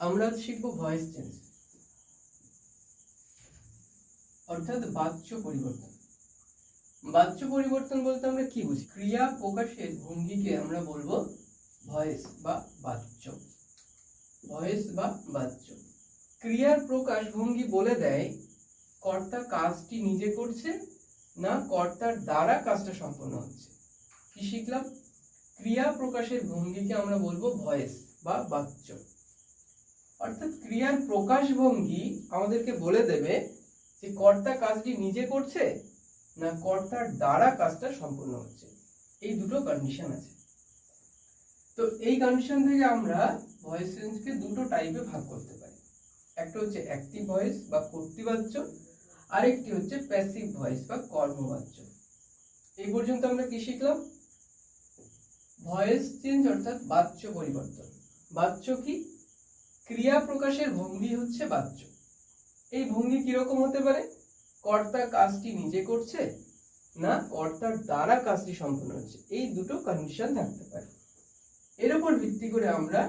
আমরা শিখব voice change অর্থাৎ বাচ্য পরিবর্তন। বাচ্য পরিবর্তন বলতে আমরা কি বুঝি? ক্রিয়া প্রকাশের ভঙ্গিকে আমরা বলব ভয়েস বা বাচ্য ভয়েস বা বাচ্য ক্রিয়ার প্রকাশ ভঙ্গি বলে দেয় কর্তা কাজটি নিজে করছে না কর্তার দ্বারা কাজটা সম্পন্ন হচ্ছে। কি শিখলাম? ক্রিয়া প্রকাশের ভঙ্গিকে আমরা বলব ভয়েস বা বাচ্য অর্থাৎ ক্রিয়ার প্রকাশ ভঙ্গি আমাদেরকে বলে দেবে যে কর্তা কাজটি নিজে করছে না কর্তার দ্বারা কাজটা সম্পূর্ণ হচ্ছে। এই দুটো কন্ডিশন আছে। তো এই কন্ডিশন থেকে আমরা ভয়েস চেঞ্জকে দুটো টাইপে ভাগ করতে পারি। একটা হচ্ছে অ্যাক্টিভ ভয়েস বা কর্তৃবাচ্য, আরেকটি হচ্ছে প্যাসিভ ভয়েস বা কর্মবাচ্য। এই পর্যন্ত আমরা কি শিখলাম? ভয়েস চেঞ্জ অর্থাৎ বাচ্য পরিবর্তন। বাচ্য কি? ক্রিয়া প্রকাশের ভঙ্গি হচ্ছে বাচ্য এই ভঙ্গি কীরকম হতে পারে? কর্তা কাজটি নিজে করছে না কর্তার দ্বারা কাজটি সম্পন্ন হচ্ছে? এই দুটো কন্ডিশন থাকতে পারে। এর উপর ভিত্তি করে আমরা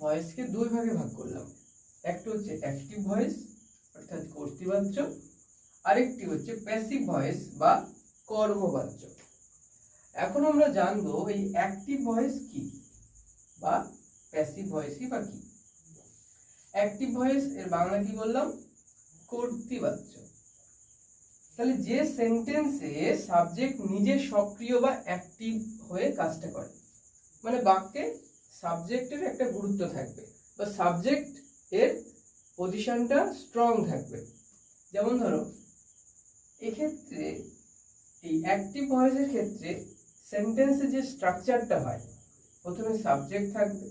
ভয়েসকে দুই ভাগে ভাগ করলাম। একটা হচ্ছে অ্যাক্টিভ ভয়েস অর্থাৎ কর্তৃবাচ্য। আরেকটি হচ্ছে প্যাসিভ ভয়েস বা কর্মবাচ্য। এখন আমরা জানব এই অ্যাক্টিভ ভয়েস কি বা প্যাসিভ ভয়েসই বা কি? অ্যাক্টিভ ভয়েস এর বাংলা কি বললাম? কর্তৃবাচ্য তাহলে যে সেন্টেন্সে সাবজেক্ট নিজে সক্রিয় বা অ্যাক্টিভ হয়ে কাজটা করে মানে বাক্যে সাবজেক্টের একটা গুরুত্ব থাকবে বা সাবজেক্ট এর পজিশনটা স্ট্রং থাকবে। যেমন ধরো, এক্ষেত্রে এই অ্যাক্টিভ ভয়েসের ক্ষেত্রে সেন্টেন্সে যে স্ট্রাকচারটা হয়, প্রথমে সাবজেক্ট থাকবে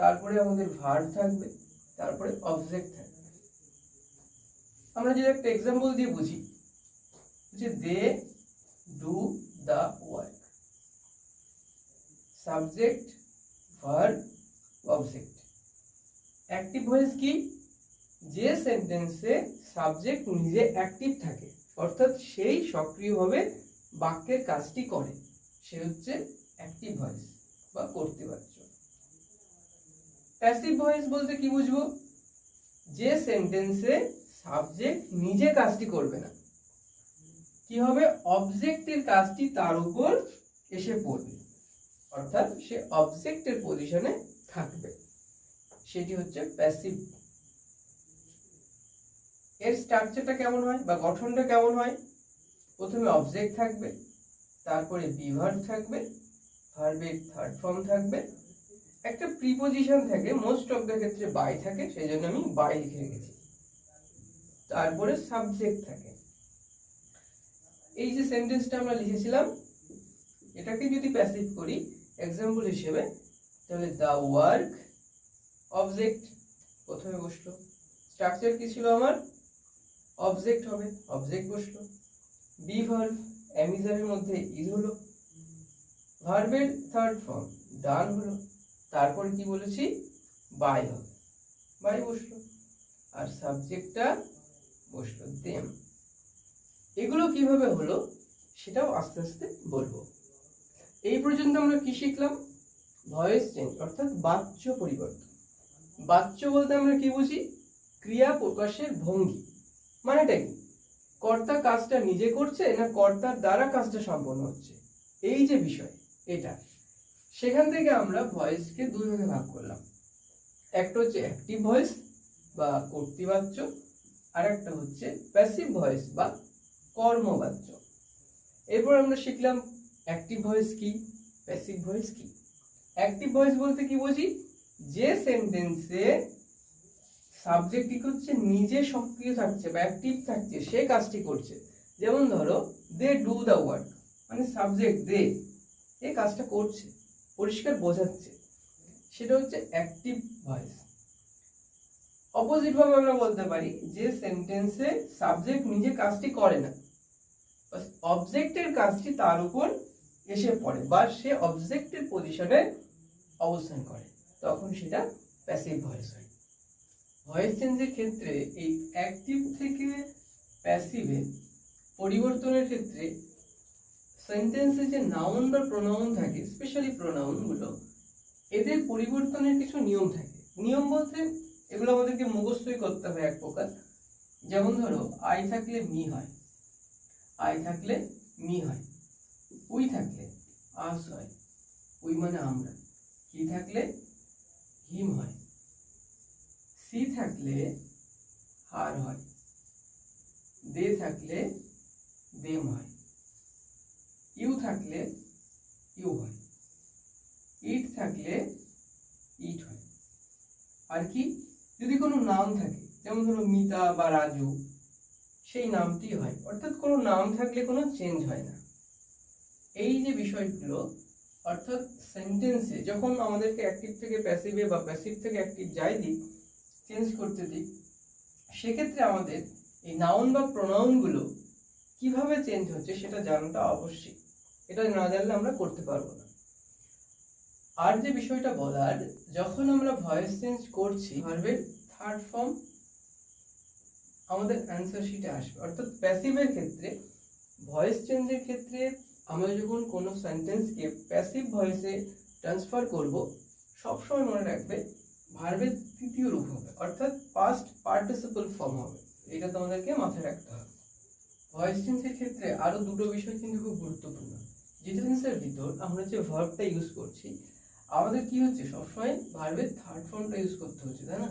তারপরে আমাদের ভার্ব থাকবে, তারপরে অবজেক্ট থাকবে। আমরা যদি একটা এক্সাম্পল দিয়ে বুঝি, যে they do the work subject verb object active voice কি? যে সেন্টেন্সে সাবজেক্ট নিজে অ্যাক্টিভ থাকে, অর্থাৎ সেই সক্রিয়ভাবে বাক্যের কাজটি করে, সে হচ্ছে অ্যাক্টিভ ভয়েস বা কর্তৃবাচ্য প্যাসিভ ভয়েস বলতে কি বুঝব? যে সেন্টেন্সে সাবজেক্ট নিজে কাজটি করবে না। কি হবে? অবজেক্টের কাজটি তার উপর এসে পড়বে। অর্থাৎ সে অবজেক্টের পজিশনে থাকবে। সেটি হচ্ছে প্যাসিভ এর স্ট্রাকচারটা কেমন হয় বা গঠনটা কেমন হয়? প্রথমে অবজেক্ট থাকবে, তারপরে বিভার থাকবে ভার্বের থার্ড ফর্ম থাকবে প্রিপোজিশন থাকে মোস্ট অফ দ্য ক্ষেত্রে বাই থাকে সেই জন্য আমি বাই লিখে রেখেছি। তারপরে সাবজেক্ট থাকে। এই যে সেন্টেন্সটা আমরা লিখেছিলাম, এটাকে যদি প্যাসিভ করি এক্সাম্পল হিসেবে, তাহলে দ্য ওয়ার্ক অবজেক্ট প্রথমে বসল। স্ট্রাকচার কি ছিল আমার? অবজেক্ট হবে অবজেক্ট বসল। বি ভার্ভ অ্যামিজারের মধ্যে ইজ হলো। ভার্ভের থার্ড ফর্ম ডান হলো। তারপরে কি বলেছি? বাই হবে। বাই বসল। আর সাবজেক্টটা বসল দেম এগুলো কীভাবে হলো সেটাও আস্তে আস্তে বলব। এই পর্যন্ত আমরা কি শিখলাম? ভয়েস চেঞ্জ অর্থাৎ বাচ্য পরিবর্তন। বাচ্য বলতে আমরা কি বুঝি? ক্রিয়া প্রকাশের ভঙ্গি। মানেটা কি? কর্তা কাজটা নিজে করছে না কর্তার দ্বারা কাজটা সম্পন্ন হচ্ছে? এই যে বিষয়, এটা। সেখান থেকে আমরা ভয়েসকে দুই ভাগে ভাগ করলাম। একটা হচ্ছে অ্যাক্টিভ ভয়েস বা কর্তৃবাচ্য আর একটা হচ্ছে প্যাসিভ ভয়েস বা কর্মবাচ্য। এরপর আমরা শিখলাম অ্যাক্টিভ ভয়েস কি? প্যাসিভ ভয়েস কি? অ্যাক্টিভ ভয়েস বলতে কি বুঝি? যে সেন্টেন্সে সাবজেক্ট কি নিজে সক্রিয় থাকছে বা অ্যাক্টিভ থাকছে, সে কাজটি করছে। যেমন ধরো দে ডু দ্য ওয়ার্ক মানে সাবজেক্ট দে এ কাজটা করছে। পরিষ্কার বোঝাচ্ছে, সেটা হচ্ছে অ্যাক্টিভ ভয়েস অপোজিট ভাবে আমরা বলতে পারি যে সেন্টেন্সে সাবজেক্ট নিজে কাজটি করে না। অবজেক্টের কাজটি তার উপর এসে পড়ে বা সে অবজেক্টের পজিশনে অবস্থান করে, তখন সেটা প্যাসিভ ভয়েস হয়। ভয়েস চেঞ্জের ক্ষেত্রে এই অ্যাক্টিভ থেকে প্যাসিভে পরিবর্তনের ক্ষেত্রে সেন্টেন্সে যে নাউন বা প্রোনাউন থাকে স্পেশালি প্রোনাউনগুলো এদের পরিবর্তনের কিছু নিয়ম থাকে। নিয়ম বলতে এগুলো আমাদেরকে মুখস্থই করতে হবে এক প্রকার। যেমন ধরো আই থাকলে মি হয় আই থাকলে মি হয় উই থাকলে আস হয় উই মানে আমরা হি থাকলে হিম হয় সি থাকলে হার হয় দে থাকলে দেম হয়। ইউ থাকলে ইউ হয়। ইট থাকলে ইট হয়। আর কি? যদি কোনো নাম থাকে, যেমন ধরো মিতা বা রাজু, সেই নামটি হয়। অর্থাৎ কোনো নাম থাকলে কোনো চেঞ্জ হয় না। এই যে বিষয়গুলো, অর্থাৎ সেন্টেন্সে যখন আমাদেরকে অ্যাক্টিভ থেকে প্যাসিভে বা প্যাসিভ থেকে অ্যাক্টিভ যাই দিক চেঞ্জ করতে দিই সেক্ষেত্রে আমাদের এই নাউন বা প্রোনাউনগুলো কীভাবে চেঞ্জ হচ্ছে সেটা জানাটা আবশ্যিক এটা না জানলে আমরা করতে পারব না। আর যে বিষয়টা বলার, যখন আমরা ভয়েস চেঞ্জ করছি ভার্বের থার্ড ফর্ম আমাদের অ্যান্সার শিটে আসবে। অর্থাৎ প্যাসিভের ক্ষেত্রে ভয়েস চেঞ্জের ক্ষেত্রে আমরা যখন কোনো সেন্টেন্সকে প্যাসিভ ভয়েসে ট্রান্সফার করব, সবসময় মনে রাখবে ভার্বের তৃতীয় রূপ হবে, অর্থাৎ পাস্ট পার্টিসিপল ফর্ম হবে। এটা তোমাদেরকে মাথায় রাখতে হবে। ভয়েস চেঞ্জের ক্ষেত্রে আরও দুটো বিষয় কিন্তু খুব গুরুত্বপূর্ণ। ডিটেন্সের ভিতর আমরা যে ভার্বটা ইউজ করছি, আমাদের কি হচ্ছে? সবসময় ভার্বের থার্ড ফর্মটা ইউজ করতে হচ্ছে, তাই না?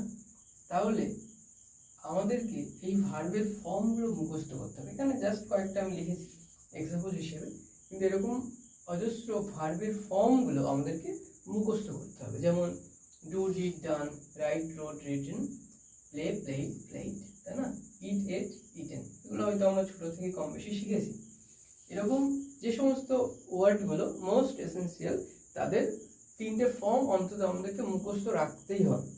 তাহলে আমাদেরকে এই ভার্বের ফর্মগুলো মুখস্থ করতে হবে। এখানে জাস্ট কয়েকটা আমি লিখেছি এক্সাম্পল হিসেবে। কিন্তু এরকম অজস্র ভার্বের ফর্মগুলো আমাদেরকে মুখস্থ করতে হবে। যেমন do did done write wrote written play played played তাই না? ইট এট ইটেন এগুলো হয়তো আমরা ছোটো থেকে কম বেশি শিখেছি। এরকম যে সমস্ত ওয়ার্ডগুলো মোস্ট এসেন্সিয়াল তাদের তিনটে ফর্ম অন্তত আমাদেরকে মুখস্থ রাখতেই হবে।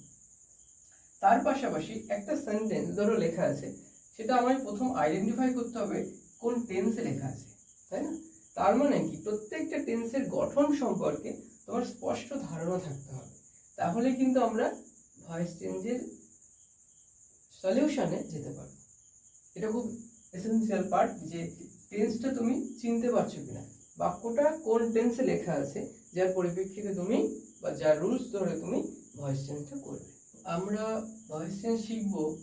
তার পাশাপাশি একটা সেন্টেন্স ধরো লেখা আছে, সেটা আমায় প্রথম আইডেন্টিফাই করতে হবে কোন টেন্সে লেখা আছে, তাই না? তার মানে কি? প্রত্যেকটা টেন্সের গঠন সম্পর্কে তোমার স্পষ্ট ধারণা থাকতে হবে। তাহলে কিন্তু আমরা ভয়েস চেঞ্জের সলিউশনে যেতে পারব। এটা খুব এসেন্সিয়াল পার্ট যে টেন্সটা তুমি চিনতে পারছ কিনা? বাক্যটা কোন টেন্সে লেখা আছে, যার পরিপ্রেক্ষিতে তুমি বা যার রুলস ধরে তুমি ভয়েস চেঞ্জটা করবে। আমরা ভয়েস চেঞ্জ শিখব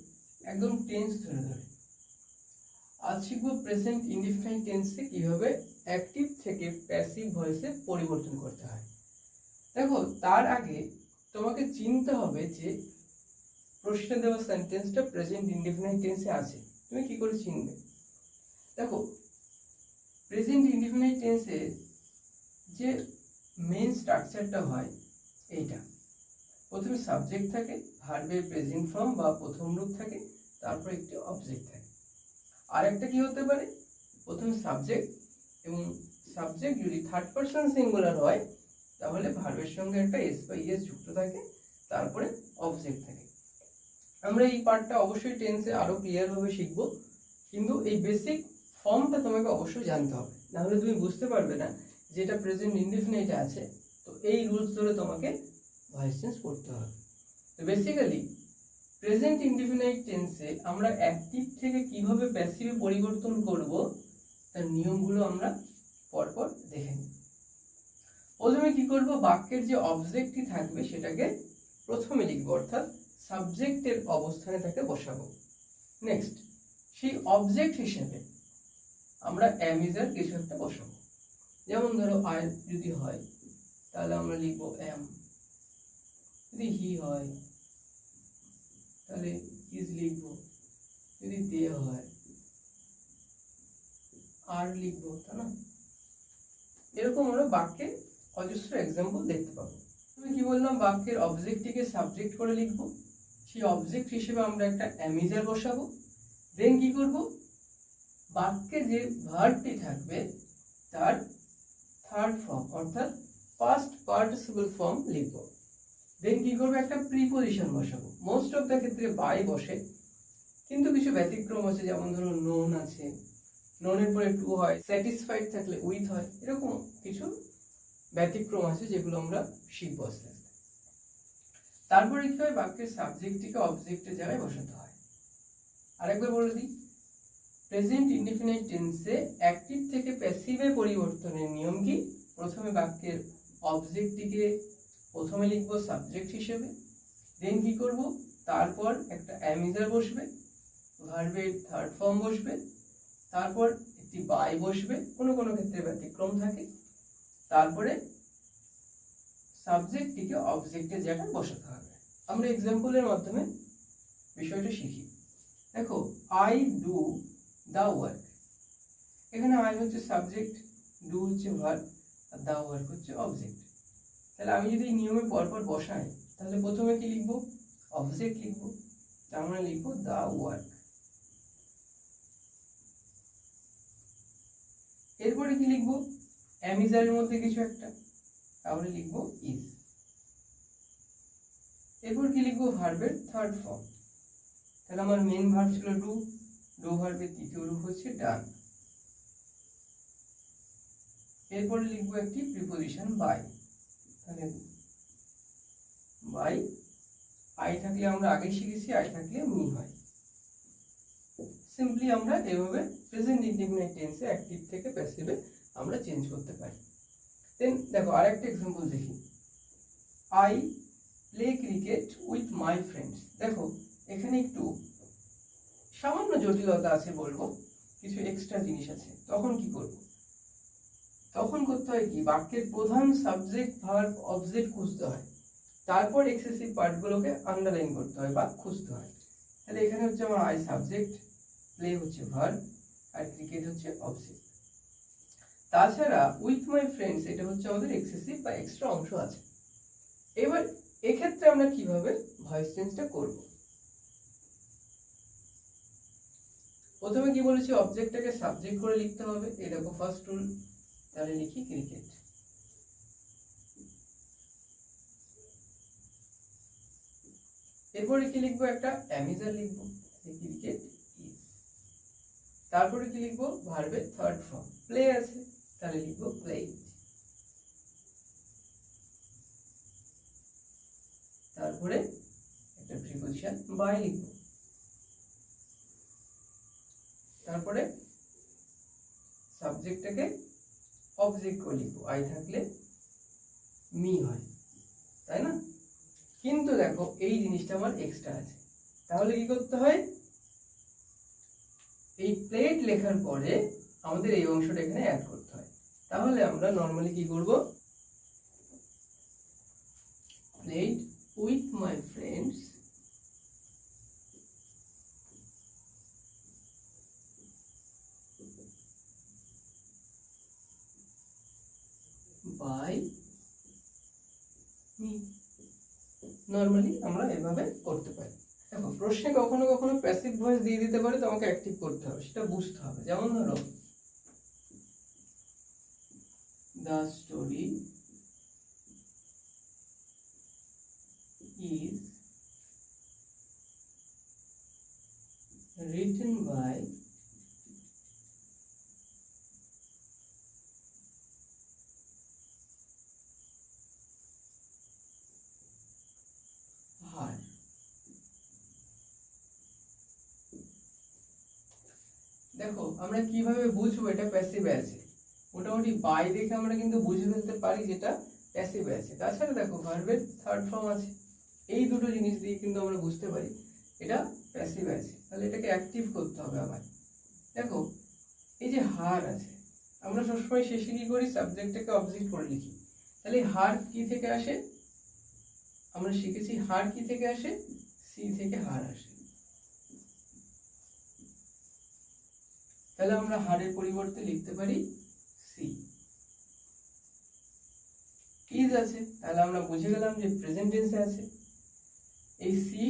একদম টেন্স ধরে ধরে। আজ শিখব প্রেজেন্ট ইনডিফাইন টেন্সে কীভাবে অ্যাক্টিভ থেকে প্যাসিভ ভয়েসে পরিবর্তন করতে হয়। দেখো, তার আগে তোমাকে চিনতে হবে যে প্রশ্নে দেওয়া সেন্টেন্সটা প্রেজেন্ট ইনডিফিনাইট টেন্সে আছে। তুমি কি করে চিনবে? দেখো প্রেজেন্ট ইনডিফিনাইট টেন্সে যে মেন স্ট্রাকচারটা হয়, এইটা। প্রথমে সাবজেক্ট থাকে ভার্বের প্রেজেন্ট ফর্ম বা প্রথম রূপ থাকে, তারপর একটি অবজেক্ট থাকে। আর একটা কি হতে পারে? প্রথমে সাবজেক্ট এবং সাবজেক্ট যদি থার্ড পার্সন সিঙ্গুলার হয়, তাহলে ভার্বের সঙ্গে একটা এস বা ইএস যুক্ত থাকে, তারপরে অবজেক্ট থাকে। আমরা এই পার্টটা অবশ্যই টেন্সে আরও ক্লিয়ার ভাবে শিখব। কিন্তু এই বেসিক ফর্মটা তোমাকে অবশ্যই জানতে হবে। নাহলে তুমি বুঝতে পারবে না যেটা প্রেজেন্ট ইনডিফিনাইটে আছে, তো এই রুলস ধরে তোমাকে ভয়েস চেঞ্জ করতে হবে। তো বেসিক্যালি প্রেজেন্ট ইনডিফিনাইট টেন্সে আমরা অ্যাক্টিভ থেকে কীভাবে প্যাসিভে পরিবর্তন করব, তার নিয়মগুলো আমরা পরপর দেখে নিই। প্রথমে কি করব? বাক্যের যে অবজেক্টটি থাকবে, সেটাকে প্রথমে লিখব, অর্থাৎ সাবজেক্টের অবস্থানে তাকে বসাবো। নেক্সট সেই অবজেক্ট হিসেবে আমরা অ্যামিজার কিছু একটা বসাবো। যেমন ধরো আই যদি হয়, তাহলে আমরা লিখব এম যদি হি হয়, তাহলে ইজ লিখব। যদি দে হয় আর লিখব, তাই না? এরকম আমরা বাক্যে অজস্র এক্সাম্পল দেখতে পাবো। আমি কি বললাম, বাক্যের অবজেক্টটিকে সাবজেক্ট করে লিখব। সেই অবজেক্ট হিসেবে আমরা একটা অ্যামিজার বসাবো। দেন কি করব? বাক্যে যে ভার্বটি থাকবে, তার থার্ড ফর্ম অর্থাৎ পাস্ট পার্টিসিপল ফর্ম লিখব। দেন কি করব? একটা প্রিপোজিশন বসাবো। মোস্ট অফ দ্য ক্ষেত্রে বাই বসে, কিন্তু কিছু ব্যতিক্রম আছে, যেমন ধরো নোন আছে। নোনের পরে টু হয় স্যাটিসফাইড থাকলে উইথ হয়, এরকম কিছু ব্যতিক্রম আছে যেগুলো আমরা শিখব আস্তে আস্তে। তারপরে কি হয়? বাক্যের সাবজেক্টটিকে অবজেক্টের জায়গায় বসাতে হয়। আরেকবার বলে দিই প্রেজেন্ট ইনডিফিনাইট টেন্সে অ্যাক্টিভ থেকে প্যাসিভে পরিবর্তনের নিয়ম কি? প্রথমে বাক্যের অবজেক্টটিকে প্রথমে লিখব সাবজেক্ট হিসেবে। দেন কি করব? তারপর একটা অ্যামিজার বসবে, ভার্বের থার্ড ফর্ম বসবে, তারপর একটি বাই বসবে, কোনো কোনো ক্ষেত্রে ব্যতিক্রম থাকে। তারপরে সাবজেক্টটিকে অবজেক্টের জায়গায় বসাতে হবে। আমরা এক্সাম্পলের মাধ্যমে বিষয়টা শিখি। দেখো আই ডু দ্য ওয়ার্ক এখানে আই হচ্ছে সাবজেক্ট ডু হচ্ছে ভার্ব আর দ্য ওয়ার্ক হচ্ছে অবজেক্ট তাহলে আমি যদি নিয়মে পরপর বসাই, তাহলে প্রথমে কি লিখব? অবজেক্ট লিখব। তার মানে লিখব দ্য ওয়ার্ক এরপরে কি লিখব? অ্যামিজারের মধ্যে কিছু একটা। তাহলে লিখব ইজ এরপর কি লিখব? ভার্বের থার্ড ফর্ম তাহলে আমার মেন ভার্ব ছিল ডু ডু ভার্বের তৃতীয় রূপ হচ্ছে ডান। এরপরে লিখব একটি প্রিপোজিশন বাই তাহলে বাই আই থাকলে আমরা আগে শিখেছি আই থাকলে মি হয়। সিম্পলি আমরা এভাবে প্রেজেন্ট ইনডিফিনিট টেন্সে অ্যাক্টিভ থেকে প্যাসিভে আমরা চেঞ্জ করতে পারি। দেন দেখো, আরেকটা এক্সাম্পল দেখি। I play cricket with my friends দেখো, এখানে একটু সামান্য জটিলতা আছে বলব, কিছু এক্সট্রা জিনিস আছে। তখন কি করব? তখন করতে হয় কি? বাক্যের প্রধান সাবজেক্ট ভার্ব অবজেক্ট খুঁজতে হয়। তারপর এক্সেসিভ পার্টগুলোকে আন্ডারলাইন করতে হয় বা খুঁজতে হয়। তাহলে এখানে হচ্ছে আমার আই সাবজেক্ট প্লে হচ্ছে ভার্ব আর ক্রিকেট হচ্ছে অবজেক্ট তাছাড়া উইথ মাই ফ্রেন্ডস এটা হচ্ছে আমাদের এক্সেসিভ বা এক্সট্রা অংশ আছে। এবার এক্ষেত্রে আমরা কীভাবে ভয়েস চেঞ্জটা করব? প্রথমে কি বলেছি অবজেক্টটাকে সাবজেক্ট করে লিখতে হবে। এই দেখো ফার্স্ট রুল তাহলে লিখি ক্রিকেট এরপরে কি লিখব একটা অ্যামিজার লিখব ক্রিকেট ইজ তারপরে কি লিখব ভার্বের থার্ড ফর্ম প্লে আছে, তাহলে লিখব প্লে তারপরে একটা প্রিপোজিশন বাই লিখব। তারপরে সাবজেক্টটাকে অবজেক্ট করে লিখব। আই থাকলে মি হয়। তাই না? কিন্তু দেখো, এই জিনিসটা আমার এক্সট্রা আছে। তাহলে কি করতে হয়? এই প্লেট লেখার পরে আমাদের এই অংশটা এখানে অ্যাড করতে হয়। তাহলে আমরা নর্মালি কি করব? Played with my friends by me normally আমরা এভাবে করতে পারি। দেখো, প্রশ্নে কখনো কখনো প্যাসিভ ভয়েস দিয়ে দিতে পারে তোমাকে অ্যাক্টিভ করতে হবে, সেটা বুঝতে হবে। যেমন ধরো the story is written by দেখো, আমরা কীভাবে বুঝব এটা প্যাসিভে আছে? মোটামুটি বাই দেখে আমরা কিন্তু বুঝে ফেলতে পারি যেটা প্যাসিভে আছে। তাছাড়া দেখো ভার্বের থার্ড ফর্ম আছে। এই দুটো জিনিস দিয়ে কিন্তু আমরা বুঝতে পারি এটা প্যাসিভে আছে। তাহলে এটাকে অ্যাক্টিভ করতে হবে আবার। দেখো, এই যে হার আছে, আমরা সবসময় শেষে কি করি? সাবজেক্টটাকে অবজেক্ট করে লিখি। তাহলে হার কি থেকে আসে? আমরা শিখেছি হার কি থেকে আসে? সি থেকে হার আসে। তাহলে আমরা হারের পরিবর্তে লিখতে পারি সি ইজ আছে, তাহলে আমরা বুঝে গেলাম যে প্রেজেন্ট টেন্সে আছে। এই সি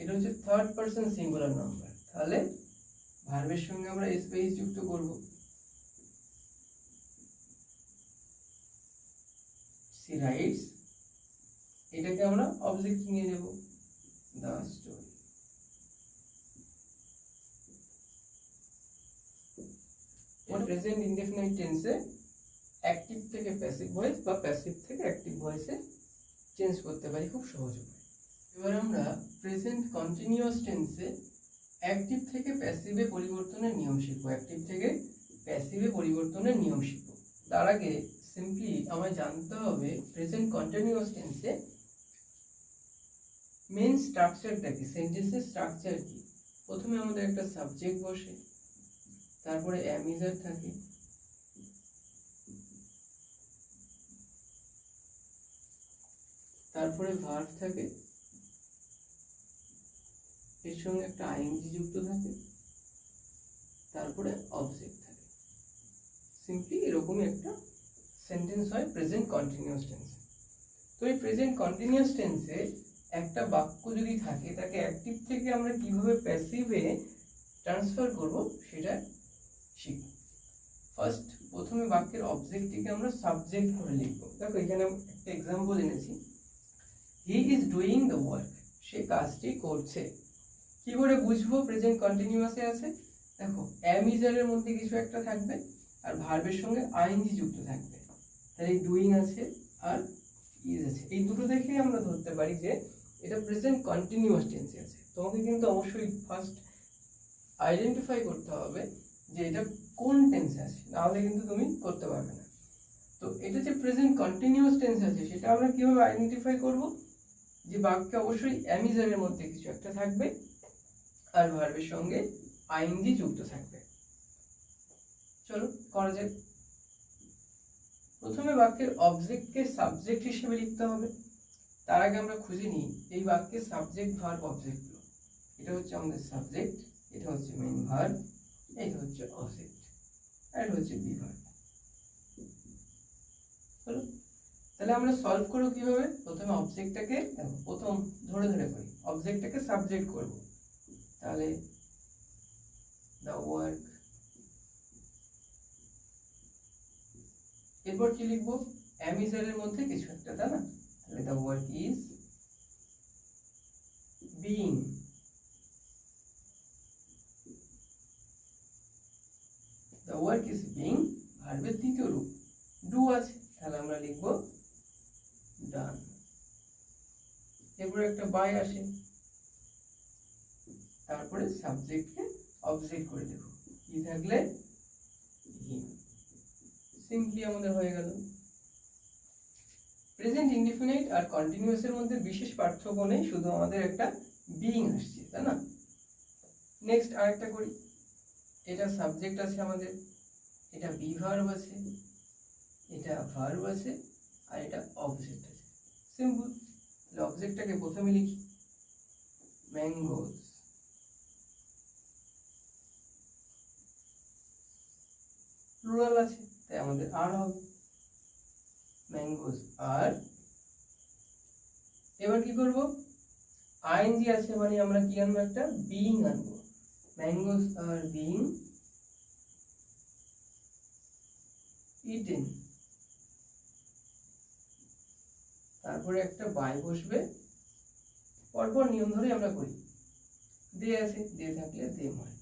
এটা হচ্ছে থার্ড পারসন সিঙ্গুলার নাম্বার তাহলে ভার্বের সঙ্গে আমরা স্পেস যুক্ত করব। সি রাইটস এটাকে আমরা অবজেক্ট নিয়ে নেব। দ্য স্টোরি প্রেজেন্ট ইনডেফিনাইট টেন্সে অ্যাক্টিভ থেকে প্যাসিভ ভয়েস বা প্যাসিভ থেকে অ্যাক্টিভ ভয়েসে চেঞ্জ করতে পারি, খুব সহজ উপায়। এবার আমরা প্রেজেন্ট কন্টিনিউয়াস টেন্সে অ্যাক্টিভ থেকে প্যাসিভে পরিবর্তনের নিয়ম শিখব। অ্যাক্টিভ থেকে প্যাসিভে পরিবর্তনের নিয়ম শিখব। তার আগে সিম্পলি আমায় জানতে হবে প্রেজেন্ট কন্টিনিউয়াস টেন্সে মেন স্ট্রাকচারটা কি? সেন্টেন্সের স্ট্রাকচার কি? প্রথমে আমাদের একটা সাবজেক্ট বসে। তারপরে অ্যামিজার থাকে। তারপরে ভার্ব থাকে। এর সঙ্গে একটা আইএনজি যুক্ত থাকে। তারপরে অবজেক্ট থাকে। সিম্পলি এরকমই একটা সেন্টেন্স হয় প্রেজেন্ট কন্টিনিউয়াস টেন্সে তো এই প্রেজেন্ট কন্টিনিউয়াস টেন্সে একটা বাক্য যদি থাকে, তাকে অ্যাক্টিভ থেকে আমরা কীভাবে প্যাসিভে ট্রান্সফার করব, সেটা শিখব ফার্স্ট প্রথমে বাক্যের অবজেক্টটিকে আমরা সাবজেক্ট করে লিখব। দেখো, এখানে একটা এক্সাম্পল এনেছি। He is doing the work সে কাজটি করছে। কি করে বুঝব? প্রেজেন্ট কন্টিনিউয়াসে আছে। দেখো অ্যামিজারের মধ্যে কিছু একটা থাকবে আর ভার্বের সঙ্গে আইএনজি যুক্ত থাকবে। তাহলে ডুইং আছে আর ইজ আছে। এই দুটো দেখেই আমরা ধরতে পারি যে এটা প্রেজেন্ট কন্টিনিউয়াস টেন্সে আছে। তোমাকে কিন্তু অবশ্যই ফার্স্ট আইডেন্টিফাই করতে হবে যে এটা কোন টেন্সে আছে? নাহলে কিন্তু তুমি করতে পারবে না। তো এটা যে প্রেজেন্ট কন্টিনিউয়াস টেন্স আছে, সেটা আমরা কীভাবে আইডেন্টিফাই করব? যে বাক্যে অবশ্যই অ্যামিজারের মধ্যে কিছু একটা থাকবে আর ভার্বের সঙ্গে আইএনজি যুক্ত থাকবে। চলো, করা যাক। প্রথমে বাক্যের অবজেক্টকে সাবজেক্ট হিসেবে লিখতে হবে। তার আগে আমরা খুঁজে নিই এই বাক্যের সাবজেক্ট ভার্ব অবজেক্টগুলো এটা হচ্ছে আমাদের সাবজেক্ট এটা হচ্ছে মেইন ভার্ব এটা হচ্ছে আর এটা হচ্ছে বি তাহলে আমরা সলভ করব কীভাবে? প্রথমে অবজেক্টটাকে প্রথম ধরে ধরে করি অবজেক্টটাকে সাবজেক্ট করব। তাহলে দ্য ওয়ার্ক এরপর কি লিখব? অ্যামিজারের মধ্যে কিছু একটা, তাই না? তাহলে the work is being the work is being ভার্বের তৃতীয় রূপ। ডু আছে, তাহলে আমরা লিখব ডান এরপরে একটা বাই আসে। তারপরে সাবজেক্টকে অবজেক্ট করে দেব কি থাকলে? সিম্পলি আমাদের হয়ে গেল। প্রেজেন্ট ইনডিফিনিট আর কন্টিনিউয়াস এর মধ্যে বিশেষ পার্থক্য নেই, শুধু আমাদের একটা বিইং আসছে, তাই না? নেক্সট আরেকটা করি। এটা সাবজেক্ট আছে আমাদের, এটা বি ভার্ব আছে, এটা ভার্ব আছে, আর এটা অবজেক্ট আছে। সিম্পল তাহলে অবজেক্টটাকে প্রথমে লিখি। ম্যাঙ্গোজ প্লুরাল আছে, তাই আমাদের আর হবে। ম্যাঙ্গোজ আর এবার কি করব? আইএনজি আছে মানে আমরা কি আনব একটা বিইং আনব। ম্যাঙ্গোজ আর বিইং ইটেন তারপরে একটা বাই বসবে। পরপর নিয়ম ধরে আমরা করি। দে আছে, দে থাকলে দে হয়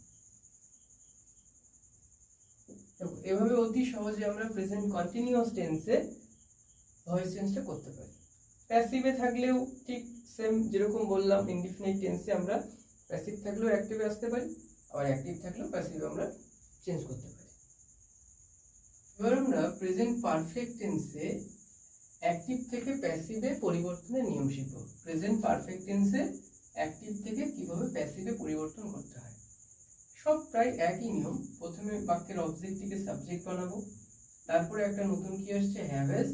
এভাবে অতি সহজে আমরা প্রেজেন্ট কন্টিনিউয়াস টেন্সে ভয়েস চেঞ্জটা করতে পারি। প্যাসিভে থাকলেও ঠিক সেম যেরকম বললাম ইনডিফিনিট টেন্সে আমরা প্যাসিভ থাকলেও অ্যাক্টিভে আসতে পারি। আবার অ্যাক্টিভ থাকলেও প্যাসিভে আমরা চেঞ্জ করতে পারি। এবার আমরা প্রেজেন্ট পারফেক্ট টেন্সে অ্যাক্টিভ থেকে প্যাসিভে পরিবর্তনের নিয়ম শিখব। প্রেজেন্ট পারফেক্ট টেন্সে অ্যাক্টিভ থেকে কীভাবে প্যাসিভে পরিবর্তন করতে হয়? সব প্রায় একই নিয়ম। প্রথমে বাক্যের অবজেক্টটিকে সাবজেক্ট বানাবো। তারপরে একটা নতুন কি আসছে? হ্যাভেজ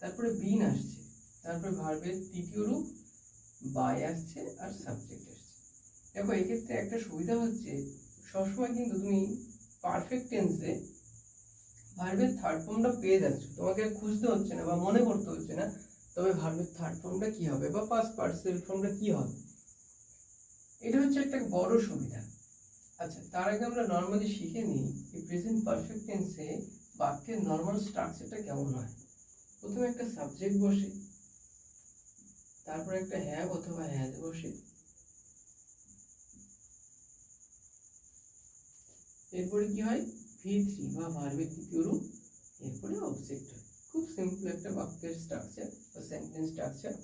তারপরে বিন আসছে। তারপরে ভার্বের তৃতীয় রূপ বাই আসছে আর সাবজেক্ট আসছে। দেখো, এক্ষেত্রে একটা সুবিধা হচ্ছে, সবসময় কিন্তু তুমি পারফেক্ট টেন্সে ভার্বের থার্ড ফর্মটা পেয়ে যাচ্ছ। তোমাকে খুঁজতে হচ্ছে না বা মনে করতে হচ্ছে না তবে ভার্বের থার্ড ফর্মটা কি হবে বা পাস্ট পার্সেল ফর্মটা কি হবে। এটা হচ্ছে একটা বড় সুবিধা। আচ্ছা তার আগে আমরা নর্মালি শিখে নিই এই প্রেজেন্ট পারফেক্ট টেন্সে বাক্যের নর্মাল স্ট্রাকচারটা কেমন হয়। প্রথমে একটা সাবজেক্ট বসে, তারপর একটা হ্যাভ অথবা হ্যাজ বসে এরপরে কি হয়? ভি থ্রি বা ভার্বের তৃতীয় রূপ এরপরে অবজেক্ট খুব সিম্পল একটা বাক্যের স্ট্রাকচার বা সেন্টেন্স স্ট্রাকচার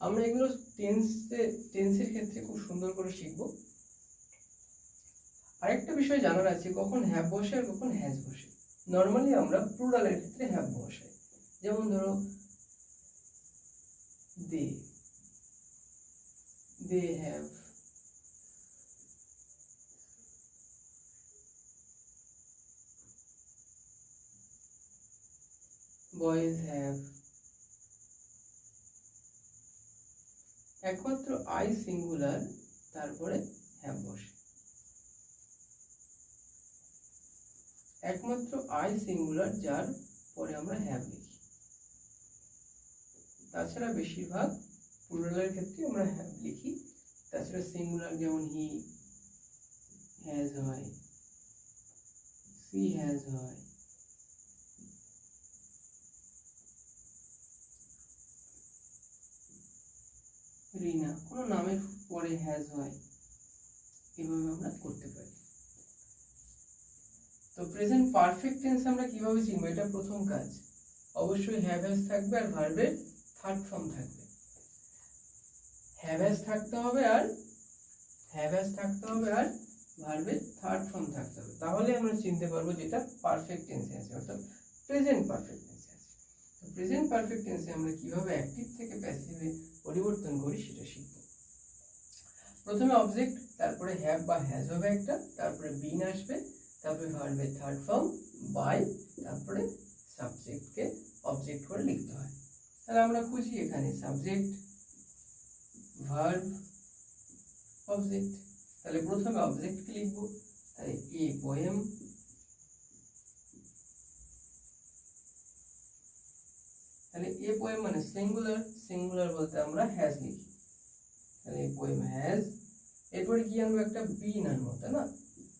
আমরা এগুলো টেন্সে টেন্সের ক্ষেত্রে খুব সুন্দর করে শিখব। আরেকটা বিষয় জানার আছে, কখন হ্যাভ বসে আর কখন হ্যাজ বসে। নর্মালি আমরা প্লুরালের ক্ষেত্রে হ্যাভ বসে যেমন ধরো they they have boys have একমাত্র আই সিঙ্গুলার তারপরে হ্যাভ বসে। একমাত্র আই সিঙ্গুলার যার পরে আমরা হ্যাভ লিখি। তাছাড়া বেশিরভাগ প্লুরালের ক্ষেত্রে আমরা হ্যাভ লিখি। তাছাড়া সিঙ্গুলার যেমন হি হ্যাজ হয় সি হ্যাজ হয়। রিনা, কোনো নামের পরে হ্যাজ হয়। এভাবে আমরা করতে পারি। তো প্রেজেন্ট পারফেক্ট টেন্স আমরা কীভাবে চিনবো? এটা প্রথম কাজ। অবশ্যই হ্যাভ হ্যাজ থাকবে আর ভার্বের থার্ড ফর্ম থাকবে। হ্যাভ হ্যাজ থাকতে হবে আর হ্যাভ হ্যাজ থাকতে হবে আর ভার্বের থার্ড ফর্ম থাকতে হবে। তাহলে আমরা চিনতে পারব যেটা পারফেক্ট টেন্সে আছে, অর্থাৎ প্রেজেন্ট পারফেক্ট টেন্সে আছে। তো প্রেজেন্ট পারফেক্ট টেন্সে আমরা কীভাবে অ্যাক্টিভ থেকে প্যাসিভে পরিবর্তন করি, সেটা শিখব। প্রথমে অবজেক্ট তারপরে হ্যাভ বা হ্যাজ হবে একটা, তারপরে বিন আসবে, তারপরে ভার্বের থার্ড ফর্ম বাই তারপরে সাবজেক্টকে অবজেক্ট করে লিখতে হয়। তাহলে আমরা খুঁজি এখানে সাবজেক্ট ভার্ব অবজেক্ট তাহলে প্রথমে অবজেক্টকে লিখব, তাহলে এ পোয়েম তাহলে এ পোয়েম মানে সিঙ্গুলার সিঙ্গুলার বলতে আমরা হ্যাজ লিখি। তাহলে এ পোয়েম হ্যাজ এরপরে কি আনব একটা বিন আনব, তাই না?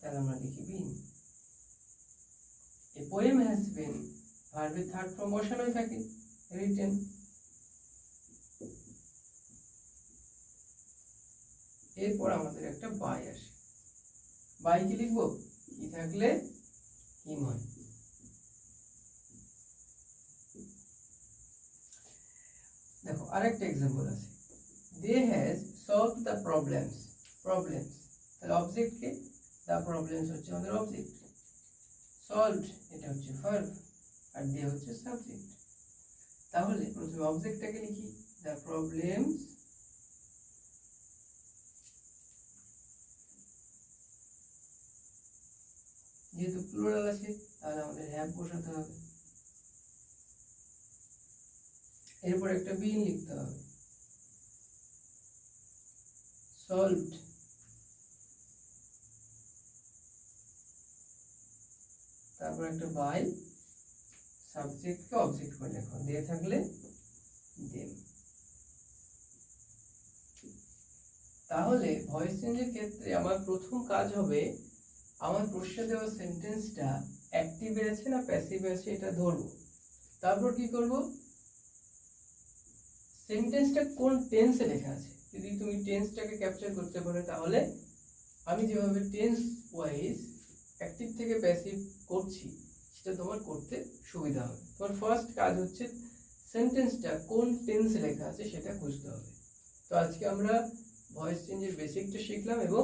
তাহলে আমরা লিখি বিন এ পোয়েম হ্যাজ বিন ভার্বের থার্ড ফর্ম বসানোই থাকে রিটেন এরপর আমাদের একটা বাই আসে। বাই কি লিখব? কি থাকলে? হিম হয় দেখো, আরেকটা এক্সাম্পল আছে। They has solve the problems problems তাহলে অবজেক্টকে দ্য প্রবলেমস হচ্ছে আমাদের অবজেক্ট সলভড এটা হচ্ছে ভার্ব আর দে হচ্ছে সাবজেক্ট তাহলে প্রথমে অবজেক্টটাকে লিখি। দ্য প্রবলেমস যেহেতু প্লুরাল আছে, তাহলে আমাদের হ্যাভ বসাতে হবে। এরপর একটা বিন লিখতে হবে। সলভড তারপর একটা বাই সাবজেক্টকে অবজেক্ট করে লেখো। দিয়ে থাকলে দেম তাহলে ভয়েস চেঞ্জের ক্ষেত্রে আমার প্রথম কাজ হবে, আমার প্রশ্নে দেওয়া সেন্টেন্সটা অ্যাক্টিভে আছে না প্যাসিভে আছে, এটা ধরবো। তারপর কি করব? সেন্টেন্সটা কোন টেন্সে লেখা আছে? যদি তুমি টেন্সটাকে ক্যাপচার করতে পারো তাহলে আমি যেভাবে টেন্স ওয়াইজ অ্যাক্টিভ থেকে প্যাসিভ করছি, সেটা তোমার করতে সুবিধা হবে। তোমার ফার্স্ট কাজ হচ্ছে সেন্টেন্সটা কোন টেন্সে লেখা আছে সেটা খুঁজতে হবে। তো আজকে আমরা ভয়েস চেঞ্জের বেসিকটা শিখলাম এবং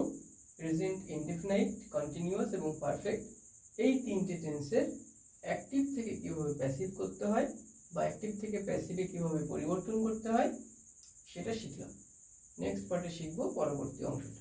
প্রেজেন্ট ইনডিফিনাইট কন্টিনিউয়াস এবং পারফেক্ট এই তিনটে টেন্সের অ্যাক্টিভ থেকে কীভাবে প্যাসিভ করতে হয় বা অ্যাক্টিভ থেকে প্যাসিভে কীভাবে পরিবর্তন করতে হয়, সেটা শিখলাম। নেক্সট পার্টে শিখব পরবর্তী অংশটা।